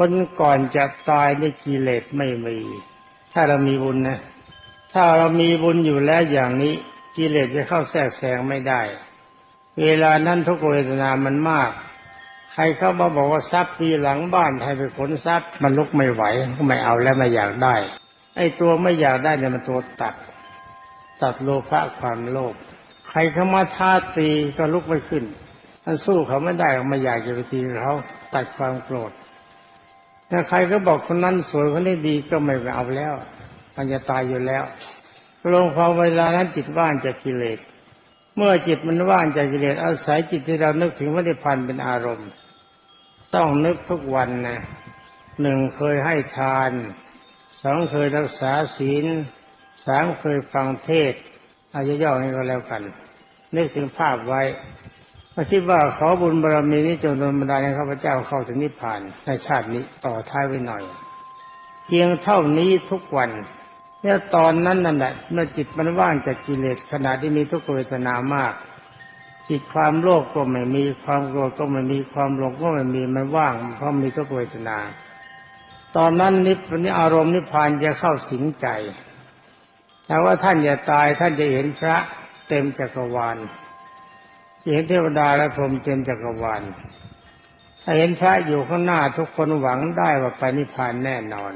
คนก่อนจะตายในกิเลสไม่มี ถ้าเรามีบุญนะ ถ้าเรามีบุญอยู่แล้วอย่างนี้กิเลสจะเข้าแทรกแซงไม่ได้ เวลานั้นทุกเวทนามันมาก ใครเข้ามาบอกว่าทรัพย์มีหลังบ้านให้ไปขนทรัพย์มันลุกไม่ไหวก็ไม่เอาแล้วไม่อยากได้ ไอ้ตัวไม่อยากได้เนี่ยมันตัวตัด ตัดโลภะความโลภใครเข้ามาท้าตีก็ลุกไม่ขึ้นมันสู้เขาไม่ได้ไม่อยากจะไปตีเขาตัดความโกรธ ถ้าใครก็บอกคนนั้นสวยคนนี้ดีก็ไม่เอาแล้วมันจะตายอยู่แล้วลงความเวลานั้นจิตว่างจากกิเลส เมื่อจิตมันว่างจากกิเลสอาศัยจิตที่เรานึกถึงพระนิพพานเป็นอารมณ์ ต้องนึกทุกวันนะหนึ่งเคยให้ทานสองเคยรักษาศีลสามเคยฟังเทศอายุย่อนี้ก็แล้วกัน นึกถึงภาพไว้ มาคิดว่าขอบุญบารมีนี้จงดลบันดาลให้ข้าพเจ้าเข้าถึงนิพพานในชาตินี้ต่อท้ายไว้หน่อย เพียงเท่านี้ทุกวันเนี่ยตอนนั้นนั่นแหละเมื่อจิตมันว่างจากกิเลสขณะที่มีทุกขเวทนามาก จิตความโลภก็ไม่มีความโกรธก็ไม่มีความหลงก็ไม่มีมันว่างเพราะมีทุกขเวทนา ตอนนั้นนิพพานอารมณ์นิพพานจะเข้าสิงใจแต่ว่าท่านอย่าตายท่านจะเห็นพระเต็มจักรวาล เห็นเทวดาและพรหมเต็มจักรวาลถ้าเห็นพระอยู่ข้างหน้าทุกคนหวังได้ว่าไปนิพพานแน่นอน